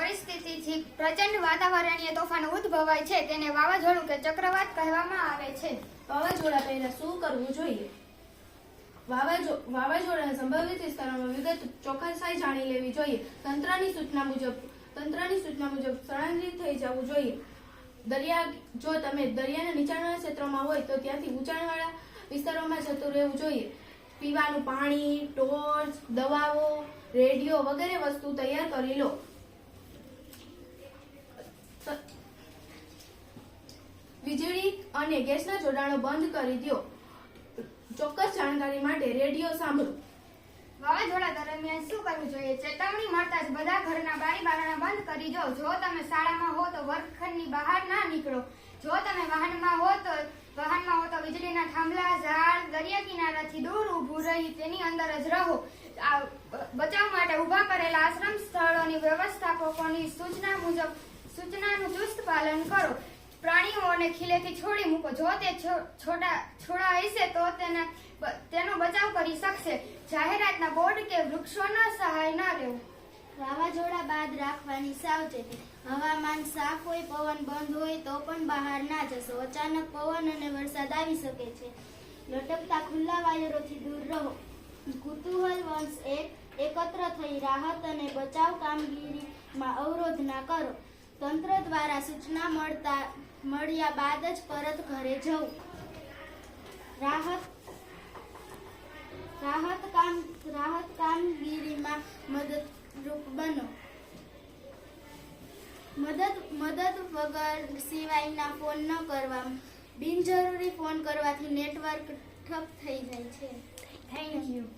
પરિસ્થિતિથી પ્રચંડ વાતાવરણીય તોફાન ઉદ્ભવાય છે. તેને વાવાઝોડું કે ચક્રવાત કહેવામાં આવે છે. વાવાઝોડા પહેલા શું કરવું જોઈએ? વાવાઝો, વાવાઝોડાના સંભવિત વિસ્તારોમાં વિગત ચોકસાઈ જાણી લેવી જોઈએ. તંત્રની સૂચના મુજબ, તંત્રની સૂચના મુજબ સ્થળાંતરિત થઈ જવું જોઈએ. દરિયા, જો તમે દરિયાના નીચાણવાળા ક્ષેત્રોમાં હોય તો ત્યાંથી ઊંચાણવાળા વિસ્તારોમાં જતું રહેવું જોઈએ. પીવાનું પાણી, ટોર્ચ, દવાઓ, રેડિયો વગેરે વસ્તુ તૈયાર કરી લો. વીજળી અને ગેસના જોડાણો બંધ કરી દો ચોક્કસ જાણકારી માટે રેડિયો સાંભળો. વાવાઝોડા દરમિયાન શું કરવું જોઈએ? ચેતવણી મળતા જ બધા ઘરના બારી બારણા બંધ કરી દો. જો તમે શાળામાં હો તો વર્ગખંડની બહાર ના નીકળો. જો તમે વાહનમાં હો તો, વાહનમાં હો તો વીજળીના થાંભલા, ઝાડ, દરિયા કિનારાથી દૂર ઊભું રહી તેની અંદર જ રહો. બચાવ માટે ઊભા કરેલા આશ્રમ સ્થળોની વ્યવસ્થાપકોની સૂચના મુજબ સૂચનાનું ચુસ્ત પાલન કરો. પ્રાણીઓને ખીલેથી છોડી મૂકો. જો તે છોડા છોડા હશે તો તેના તેનો બચાવ કરી શકશે. જાહેરાતના બોર્ડ કે વૃક્ષોના સહાય ન લેવું. વાવાઝોડા બાદ રાખવાની સાવચેતી. હવામાન સાફ હોય, પવન બંધ હોય, તો પણ બહાર ના જશો. અચાનક પવન અને વરસાદ આવી શકે છે. લટકતા ખુલ્લા વાયરોથી દૂર રહો. કુતૂહલ વંશ એક એકત્ર થઈ રાહત અને બચાવ કામગીરીમાં અવરોધ ના કરો. તંત્ર દ્વારા સૂચના મળતા, મળ્યા બાદ જ પરત ઘરે જવું. રાહત રાહત કામ, રાહત કામગીરીમાં મદદરૂપ બનો. મદદ મદદ વગર સિવાયના ફોન ન કરવા, બિનજરૂરી ફોન કરવાથી નેટવર્ક ઠપ થઈ જાય છે. Thank you